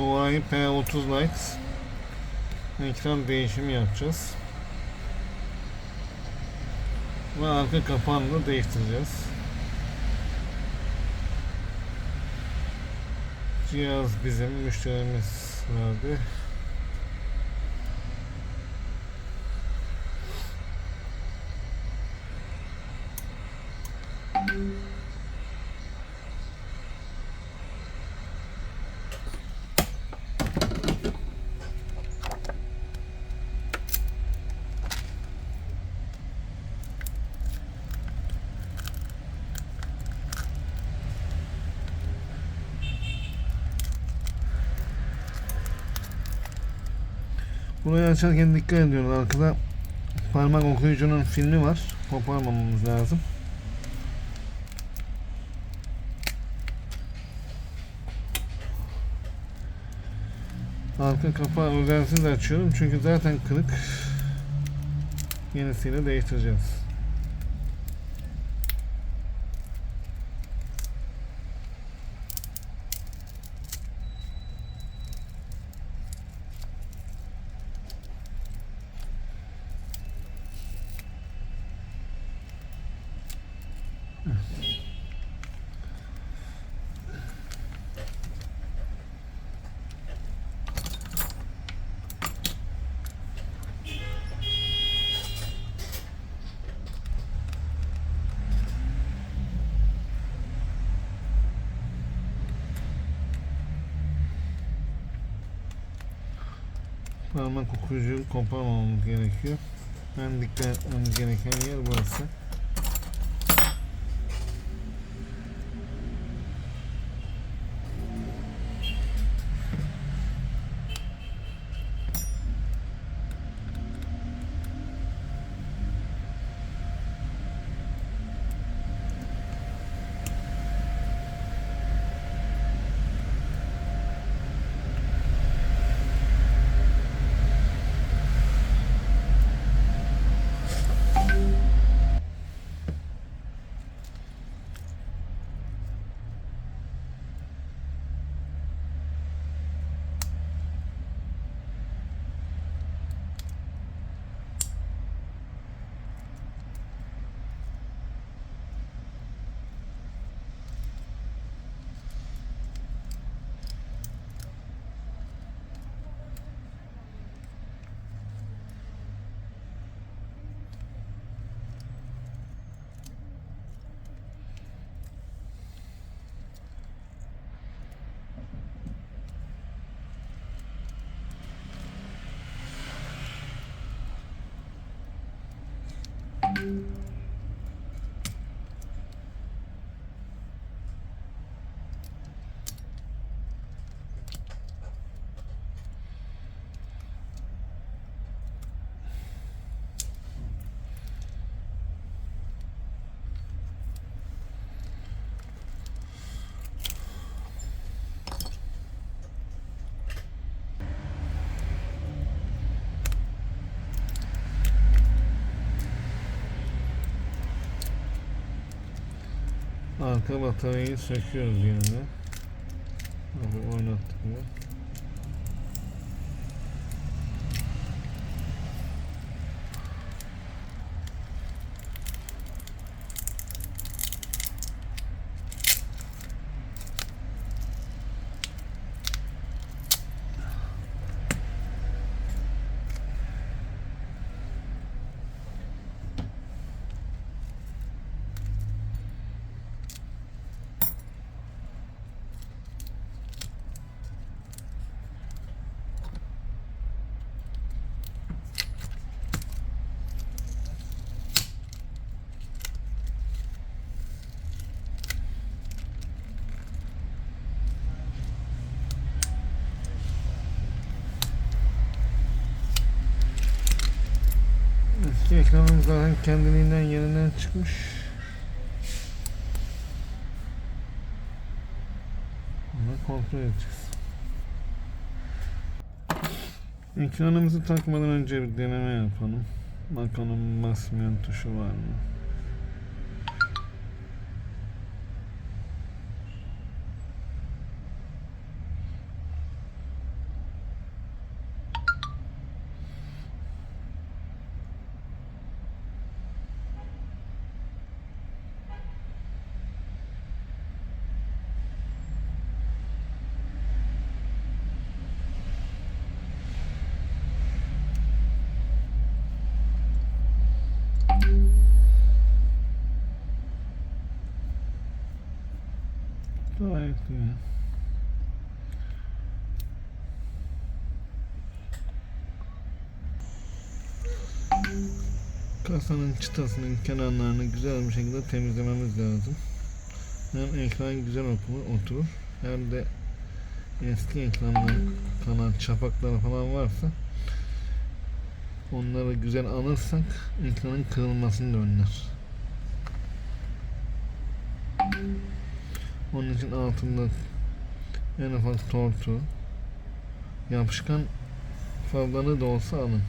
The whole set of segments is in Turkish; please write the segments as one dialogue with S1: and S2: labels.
S1: MSI P30 Lite ekran değişimi yapacağız. Ve arka kapağını değiştireceğiz. Cihaz bizim müşterimiz verdi. Burayı açarken dikkat ediyoruz. Arkada parmak okuyucunun filmi var. Koparmamamız lazım. Arka kapağı özensiz açıyorum çünkü zaten kırık. Yenisiyle değiştireceğiz. Parmak okuyucuyu koparmamamız gerekiyor. En dikkat etmemiz gereken yer burası. Arka bataryayı söküyoruz yerine. Abi oynattık mı? Ekranımız zaten kendiliğinden yerinden çıkmış. Bunu kontrol edeceğiz. Ekranımızı takmadan önce bir deneme yapalım. Bakalım basmayan tuşu var mı? İyi. Kasanın çıtasının kenarlarını güzel bir şekilde temizlememiz lazım. Hem ekran güzel oturur, oturur hem de eski ekranlar kalan çapakları falan varsa onları güzel alırsak ekranın kırılmasını da önler. Onun için altında en ufak tortu yapışkan fazlalığı da olsa alın.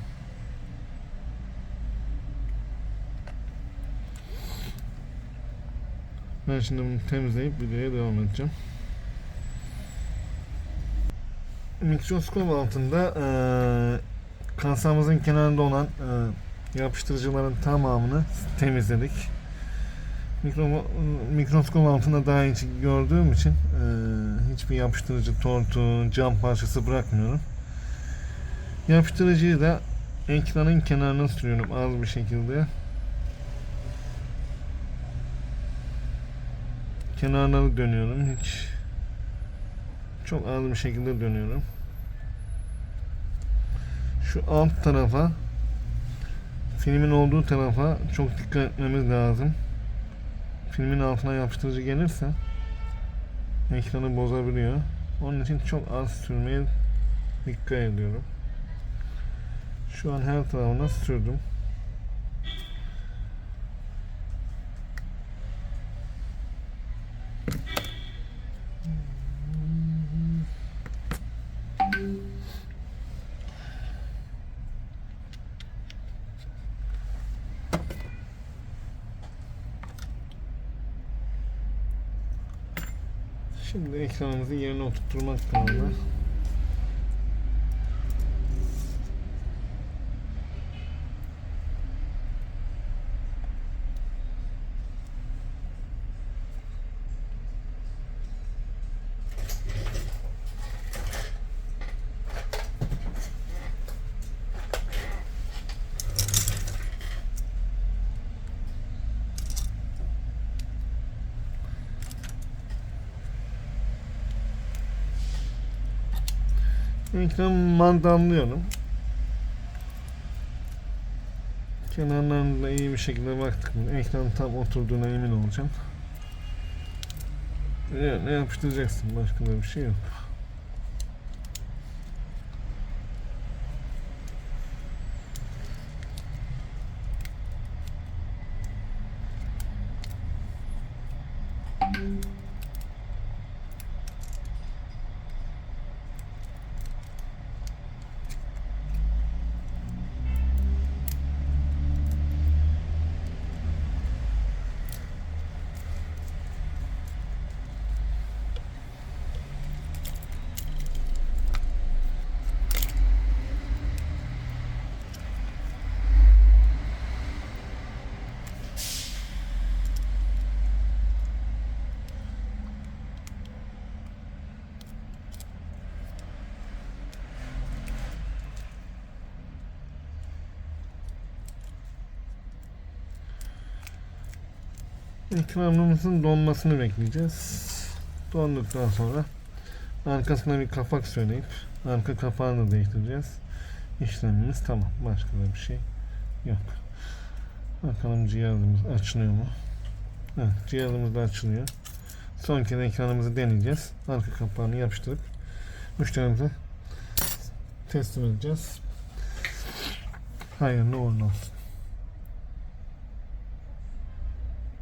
S1: Ben şimdi bunu temizleyip videoya devam edeceğim. Mikroskop altında eee kasamızın kenarında olan eee, yapıştırıcıların tamamını temizledik. Mikro, mikroskop altında daha iyi gördüğüm için eee, hiçbir yapıştırıcı, tortu, cam parçası bırakmıyorum. Yapıştırıcıyı da ekranın kenarına sürüyorum az bir şekilde. kenarları dönüyorum hiç çok az bir şekilde dönüyorum şu alt tarafa filmin olduğu tarafa çok dikkat etmemiz lazım. Filmin altına yapıştırıcı gelirse ekranı bozabiliyor. Onun için çok az sürmeye dikkat ediyorum. Şu an her tarafına sürdüm Şimdi ekranımızı yerine oturtturmak kaldı. Ekran mandallıyorum. Kenarlarına iyi bir şekilde baktık ekran tam oturduğuna emin olacağım. Yani yapıştıracaksın başka da bir şey yok. Ekranımızın donmasını bekleyeceğiz. Donduktan sonra arkasına bir kapak söyleyip arka kapağını da değiştireceğiz. İşlemimiz tamam. Başka da bir şey yok. Bakalım cihazımız açılıyor mu? Evet, cihazımız da açılıyor. Son kez ekranımızı deneyeceğiz. Arka kapağını yapıştırıp müşterimize teslim edeceğiz. Hayırlı uğurlu olsun.